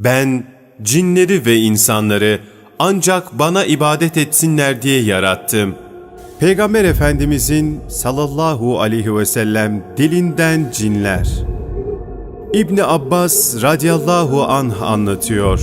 Ben cinleri ve insanları ancak bana ibadet etsinler diye yarattım. Peygamber Efendimizin sallallahu aleyhi ve sellem dilinden cinler. İbni Abbas radıyallahu anh anlatıyor.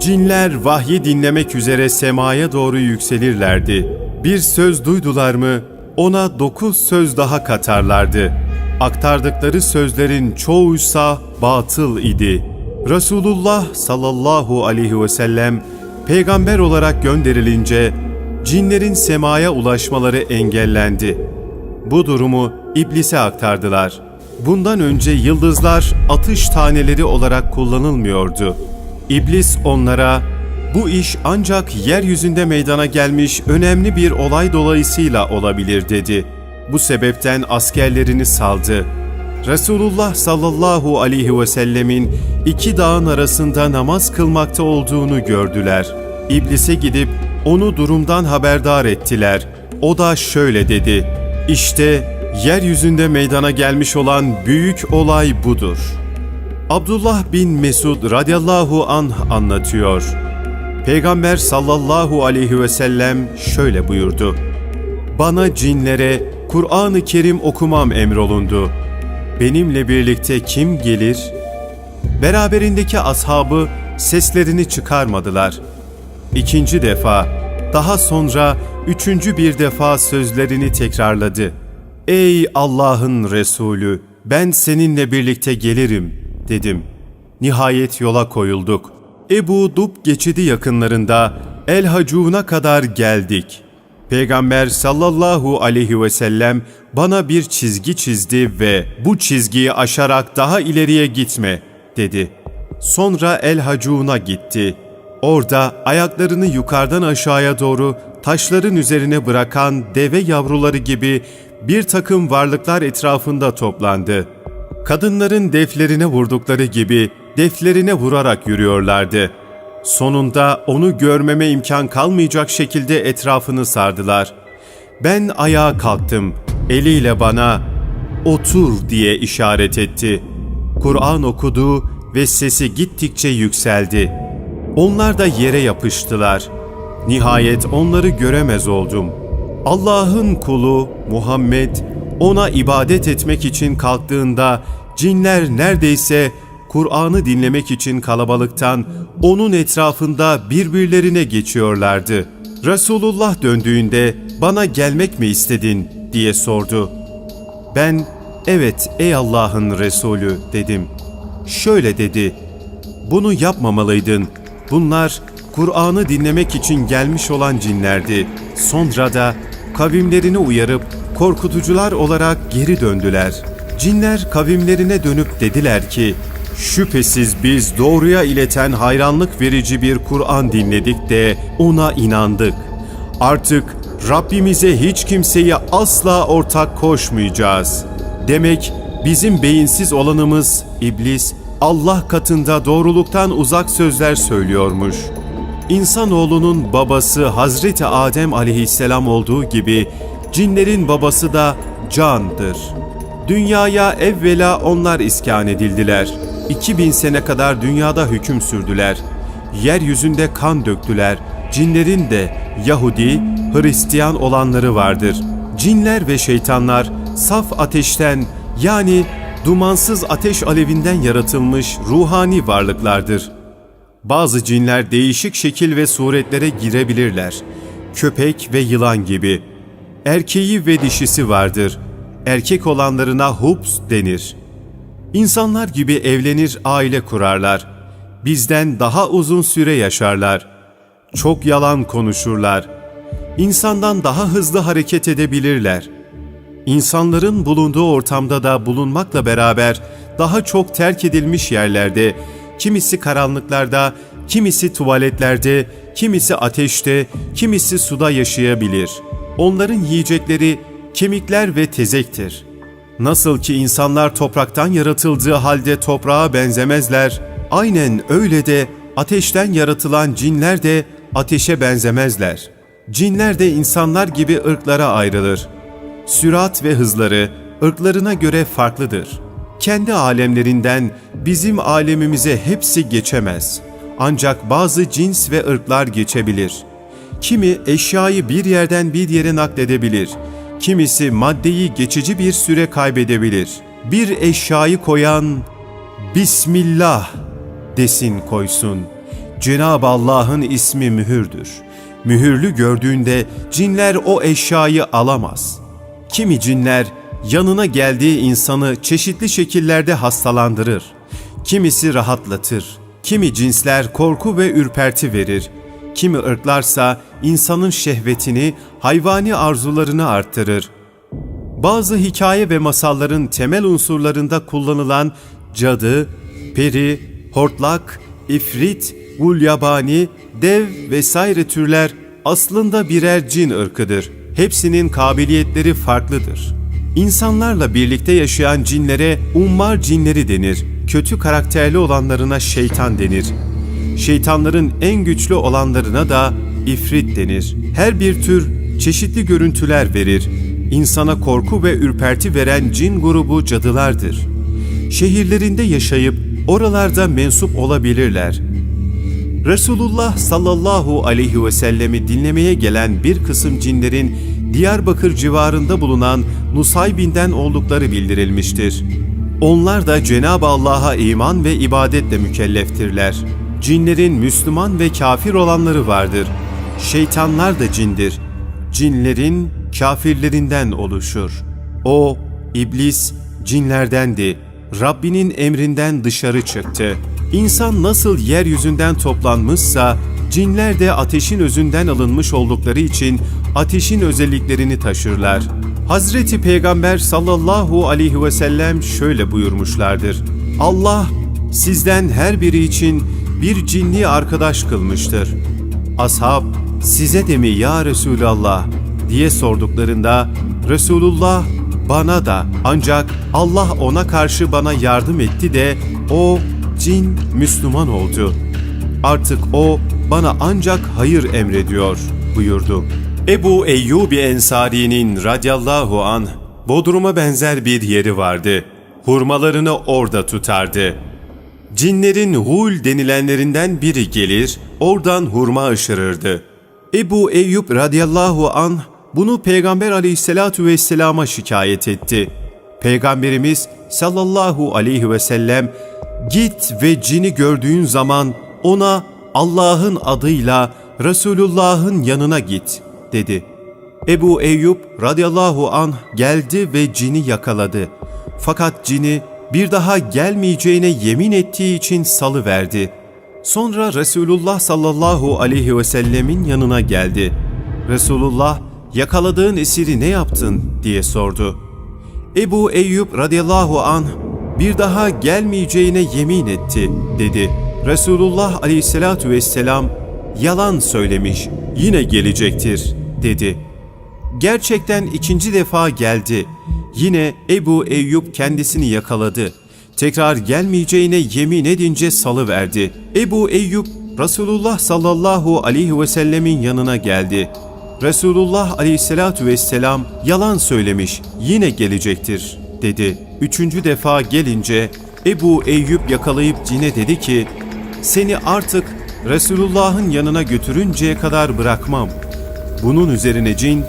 Cinler vahyi dinlemek üzere semaya doğru yükselirlerdi. Bir söz duydular mı ona dokuz söz daha katarlardı. Aktardıkları sözlerin çoğuysa batıl idi. Resulullah sallallahu aleyhi ve sellem peygamber olarak gönderilince cinlerin semaya ulaşmaları engellendi. Bu durumu iblise aktardılar. Bundan önce yıldızlar atış taneleri olarak kullanılmıyordu. İblis onlara bu iş ancak yeryüzünde meydana gelmiş önemli bir olay dolayısıyla olabilir dedi. Bu sebepten askerlerini saldı. Resulullah sallallahu aleyhi ve sellemin iki dağın arasında namaz kılmakta olduğunu gördüler. İblise gidip onu durumdan haberdar ettiler. O da şöyle dedi. İşte yeryüzünde meydana gelmiş olan büyük olay budur. Abdullah bin Mesud radıyallahu anh anlatıyor. Peygamber sallallahu aleyhi ve sellem şöyle buyurdu. Bana cinlere Kur'an-ı Kerim okumam emrolundu. Benimle birlikte kim gelir? Beraberindeki ashabı seslerini çıkarmadılar. İkinci defa, daha sonra üçüncü bir defa sözlerini tekrarladı. Ey Allah'ın Resulü, ben seninle birlikte gelirim, dedim. Nihayet yola koyulduk. Ebu Dub geçidi yakınlarında El Hacun'a kadar geldik. Peygamber sallallahu aleyhi ve sellem bana bir çizgi çizdi ve bu çizgiyi aşarak daha ileriye gitme dedi. Sonra El Hacun'a gitti. Orada ayaklarını yukarıdan aşağıya doğru taşların üzerine bırakan deve yavruları gibi bir takım varlıklar etrafında toplandı. Kadınların deflerine vurdukları gibi deflerine vurarak yürüyorlardı. Sonunda onu görmeme imkan kalmayacak şekilde etrafını sardılar. Ben ayağa kalktım. Eliyle bana "Otur." diye işaret etti. Kur'an okudu ve sesi gittikçe yükseldi. Onlar da yere yapıştılar. Nihayet onları göremez oldum. Allah'ın kulu Muhammed ona ibadet etmek için kalktığında cinler neredeyse Kur'an'ı dinlemek için kalabalıktan onun etrafında birbirlerine geçiyorlardı. Resulullah döndüğünde bana gelmek mi istedin diye sordu. Ben evet ey Allah'ın Resulü dedim. Şöyle dedi. Bunu yapmamalıydın. Bunlar Kur'an'ı dinlemek için gelmiş olan cinlerdi. Sonra da kavimlerini uyarıp korkutucular olarak geri döndüler. Cinler kavimlerine dönüp dediler ki, Şüphesiz biz doğruya ileten hayranlık verici bir Kur'an dinledik de ona inandık. Artık Rabbimize hiç kimseyi asla ortak koşmayacağız. Demek bizim beyinsiz olanımız iblis Allah katında doğruluktan uzak sözler söylüyormuş. İnsanoğlunun babası Hazreti Adem aleyhisselam olduğu gibi cinlerin babası da candır. Dünyaya evvela onlar iskan edildiler. 2000 sene kadar dünyada hüküm sürdüler. Yeryüzünde kan döktüler. Cinlerin de Yahudi, Hristiyan olanları vardır. Cinler ve şeytanlar saf ateşten yani dumansız ateş alevinden yaratılmış ruhani varlıklardır. Bazı cinler değişik şekil ve suretlere girebilirler. Köpek ve yılan gibi. Erkeği ve dişisi vardır. Erkek olanlarına hubs denir. İnsanlar gibi evlenir, aile kurarlar. Bizden daha uzun süre yaşarlar. Çok yalan konuşurlar. İnsandan daha hızlı hareket edebilirler. İnsanların bulunduğu ortamda da bulunmakla beraber daha çok terk edilmiş yerlerde, kimisi karanlıklarda, kimisi tuvaletlerde, kimisi ateşte, kimisi suda yaşayabilir. Onların yiyecekleri kemikler ve tezektir. Nasıl ki insanlar topraktan yaratıldığı halde toprağa benzemezler, aynen öyle de ateşten yaratılan cinler de ateşe benzemezler. Cinler de insanlar gibi ırklara ayrılır. Sürat ve hızları ırklarına göre farklıdır. Kendi alemlerinden bizim alemimize hepsi geçemez. Ancak bazı cins ve ırklar geçebilir. Kimi eşyayı bir yerden bir yere nakledebilir. Kimisi maddeyi geçici bir süre kaybedebilir. Bir eşyayı koyan Bismillah desin koysun. Cenab-ı Allah'ın ismi mühürdür. Mühürlü gördüğünde cinler o eşyayı alamaz. Kimi cinler yanına geldiği insanı çeşitli şekillerde hastalandırır. Kimisi rahatlatır. Kimi cinsler korku ve ürperti verir. Kimi ırklarsa insanın şehvetini, hayvani arzularını arttırır. Bazı hikaye ve masalların temel unsurlarında kullanılan cadı, peri, hortlak, ifrit, gulyabani, dev vesaire türler aslında birer cin ırkıdır. Hepsinin kabiliyetleri farklıdır. İnsanlarla birlikte yaşayan cinlere ummar cinleri denir. Kötü karakterli olanlarına şeytan denir. Şeytanların en güçlü olanlarına da ifrit denir. Her bir tür çeşitli görüntüler verir. İnsana korku ve ürperti veren cin grubu cadılardır. Şehirlerinde yaşayıp oralarda mensup olabilirler. Resulullah sallallahu aleyhi ve sellemi dinlemeye gelen bir kısım cinlerin Diyarbakır civarında bulunan Nusaybin'den oldukları bildirilmiştir. Onlar da Cenab-ı Allah'a iman ve ibadetle mükelleftirler. Cinlerin Müslüman ve kafir olanları vardır. Şeytanlar da cindir. Cinlerin kafirlerinden oluşur. O, iblis, cinlerdendi. Rabbinin emrinden dışarı çıktı. İnsan nasıl yeryüzünden toplanmışsa, cinler de ateşin özünden alınmış oldukları için ateşin özelliklerini taşırlar. Hazreti Peygamber sallallahu aleyhi ve sellem şöyle buyurmuşlardır. Allah sizden her biri için bir cinli arkadaş kılmıştır. Ashab size de mi ya Resulallah diye sorduklarında Resulullah bana da ancak Allah ona karşı bana yardım etti de o cin Müslüman oldu. Artık o bana ancak hayır emrediyor buyurdu. Ebu Eyyubi Ensari'nin radiyallahu an Bodrum'a benzer bir yeri vardı. Hurmalarını orada tutardı. Cinlerin hul denilenlerinden biri gelir, oradan hurma ışırırdı. Ebu Eyyub radıyallahu an bunu Peygamber aleyhissalatu vesselama şikayet etti. Peygamberimiz sallallahu aleyhi ve sellem git ve cini gördüğün zaman ona Allah'ın adıyla Resulullah'ın yanına git dedi. Ebu Eyyub radıyallahu an geldi ve cini yakaladı. Fakat cini bir daha gelmeyeceğine yemin ettiği için salı verdi. Sonra Resulullah sallallahu aleyhi ve sellemin yanına geldi. Resulullah yakaladığın esiri ne yaptın diye sordu. Ebu Eyyub radıyallahu an bir daha gelmeyeceğine yemin etti dedi. Resulullah aleyhissalatu vesselam yalan söylemiş yine gelecektir dedi. Gerçekten ikinci defa geldi. Yine Ebu Eyyub kendisini yakaladı. Tekrar gelmeyeceğine yemin edince salıverdi. Ebu Eyyub Resulullah sallallahu aleyhi ve sellemin yanına geldi. Resulullah aleyhissalatu vesselam yalan söylemiş yine gelecektir dedi. Üçüncü defa gelince Ebu Eyyub yakalayıp cine dedi ki seni artık Resulullah'ın yanına götürünceye kadar bırakmam. Bunun üzerine cin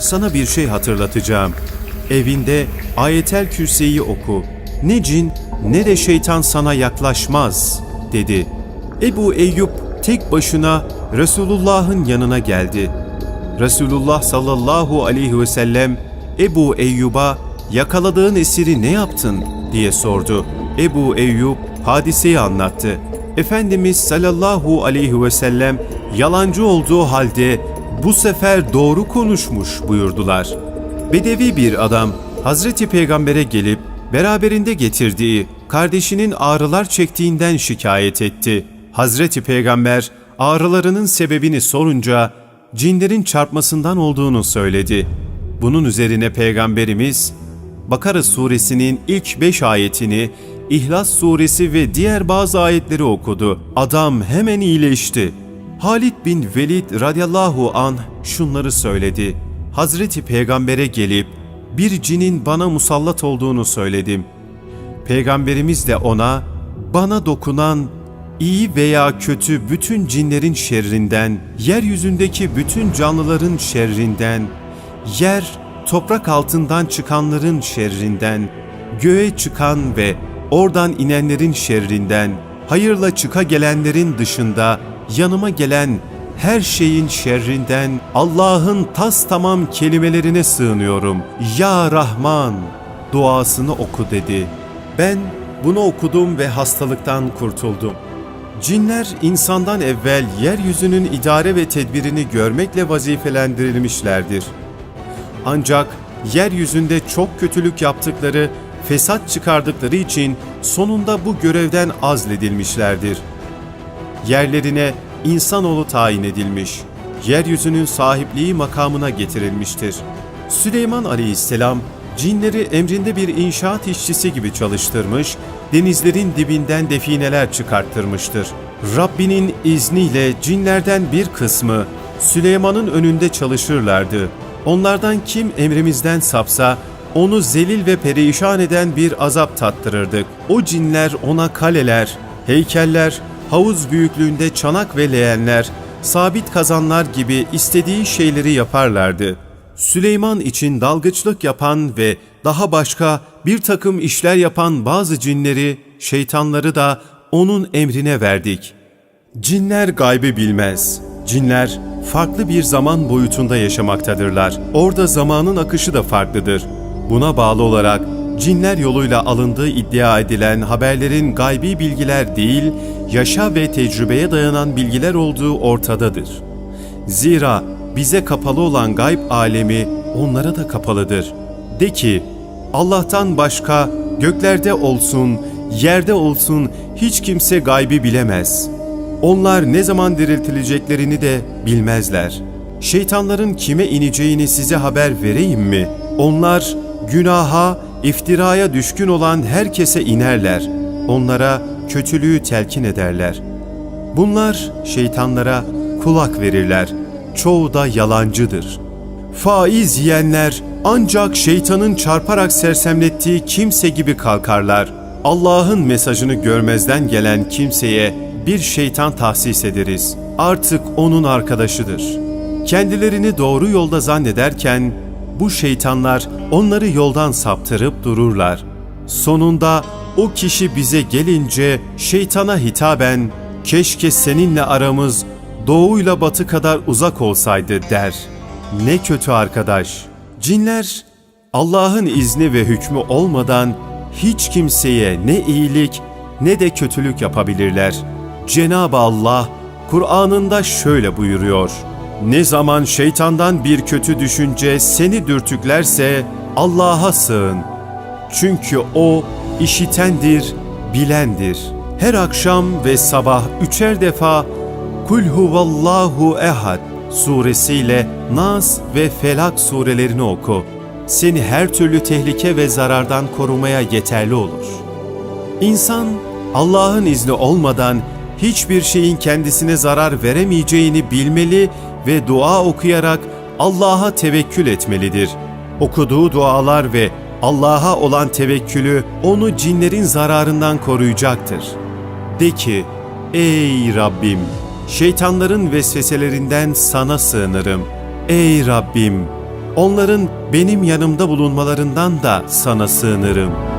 sana bir şey hatırlatacağım. Evinde ayetel kürsiyi oku. Ne cin ne de şeytan sana yaklaşmaz dedi. Ebu Eyyub tek başına Resulullah'ın yanına geldi. Resulullah sallallahu aleyhi ve sellem Ebu Eyyub'a yakaladığın esiri ne yaptın diye sordu. Ebu Eyyub hadiseyi anlattı. Efendimiz sallallahu aleyhi ve sellem yalancı olduğu halde bu sefer doğru konuşmuş buyurdular. Bedevi bir adam Hazreti Peygamber'e gelip beraberinde getirdiği kardeşinin ağrılar çektiğinden şikayet etti. Hazreti Peygamber ağrılarının sebebini sorunca cinlerin çarpmasından olduğunu söyledi. Bunun üzerine Peygamberimiz Bakara suresinin ilk beş ayetini, İhlas suresi ve diğer bazı ayetleri okudu. Adam hemen iyileşti. Halid bin Velid radıyallahu an şunları söyledi. Hazreti Peygamber'e gelip bir cinin bana musallat olduğunu söyledim. Peygamberimiz de ona, bana dokunan iyi veya kötü bütün cinlerin şerrinden, yeryüzündeki bütün canlıların şerrinden, yer, toprak altından çıkanların şerrinden, göğe çıkan ve oradan inenlerin şerrinden, hayırla çıka gelenlerin dışında yanıma gelen her şeyin şerrinden Allah'ın tas tamam kelimelerine sığınıyorum. Ya Rahman duasını oku dedi. Ben bunu okudum ve hastalıktan kurtuldum. Cinler insandan evvel yeryüzünün idare ve tedbirini görmekle vazifelendirilmişlerdir. Ancak yeryüzünde çok kötülük yaptıkları, fesat çıkardıkları için sonunda bu görevden azledilmişlerdir. Yerlerine insanoğlu tayin edilmiş, yeryüzünün sahipliği makamına getirilmiştir. Süleyman aleyhisselam, cinleri emrinde bir inşaat işçisi gibi çalıştırmış, denizlerin dibinden defineler çıkarttırmıştır. Rabbinin izniyle cinlerden bir kısmı Süleyman'ın önünde çalışırlardı. Onlardan kim emrimizden sapsa, onu zelil ve perişan eden bir azap tattırırdık. O cinler ona kaleler, heykeller, havuz büyüklüğünde çanak ve leğenler, sabit kazanlar gibi istediği şeyleri yaparlardı. Süleyman için dalgıçlık yapan ve daha başka bir takım işler yapan bazı cinleri, şeytanları da onun emrine verdik. Cinler gaybı bilmez. Cinler farklı bir zaman boyutunda yaşamaktadırlar. Orada zamanın akışı da farklıdır. Buna bağlı olarak cinler yoluyla alındığı iddia edilen haberlerin gaybi bilgiler değil, yaşa ve tecrübeye dayanan bilgiler olduğu ortadadır. Zira bize kapalı olan gayb alemi onlara da kapalıdır. De ki, Allah'tan başka göklerde olsun, yerde olsun hiç kimse gaybi bilemez. Onlar ne zaman diriltileceklerini de bilmezler. Şeytanların kime ineceğini size haber vereyim mi? Onlar günaha, iftiraya düşkün olan herkese inerler. Onlara kötülüğü telkin ederler. Bunlar şeytanlara kulak verirler. Çoğu da yalancıdır. Faiz yiyenler ancak şeytanın çarparak sersemlettiği kimse gibi kalkarlar. Allah'ın mesajını görmezden gelen kimseye bir şeytan tahsis ederiz. Artık onun arkadaşıdır. Kendilerini doğru yolda zannederken bu şeytanlar onları yoldan saptırıp dururlar. Sonunda o kişi bize gelince şeytana hitaben keşke seninle aramız doğuyla batı kadar uzak olsaydı der. Ne kötü arkadaş. Cinler Allah'ın izni ve hükmü olmadan hiç kimseye ne iyilik ne de kötülük yapabilirler. Cenab-ı Allah Kur'an'ında şöyle buyuruyor. Ne zaman şeytandan bir kötü düşünce seni dürtüklerse Allah'a sığın. Çünkü O işitendir, bilendir. Her akşam ve sabah üçer defa Kul huvallahu ehad suresiyle Nas ve Felak surelerini oku. Seni her türlü tehlike ve zarardan korumaya yeterli olur. İnsan Allah'ın izni olmadan hiçbir şeyin kendisine zarar veremeyeceğini bilmeli ve dua okuyarak Allah'a tevekkül etmelidir. Okuduğu dualar ve Allah'a olan tevekkülü onu cinlerin zararından koruyacaktır. De ki, ey Rabbim, şeytanların vesveselerinden sana sığınırım. Ey Rabbim, onların benim yanımda bulunmalarından da sana sığınırım.''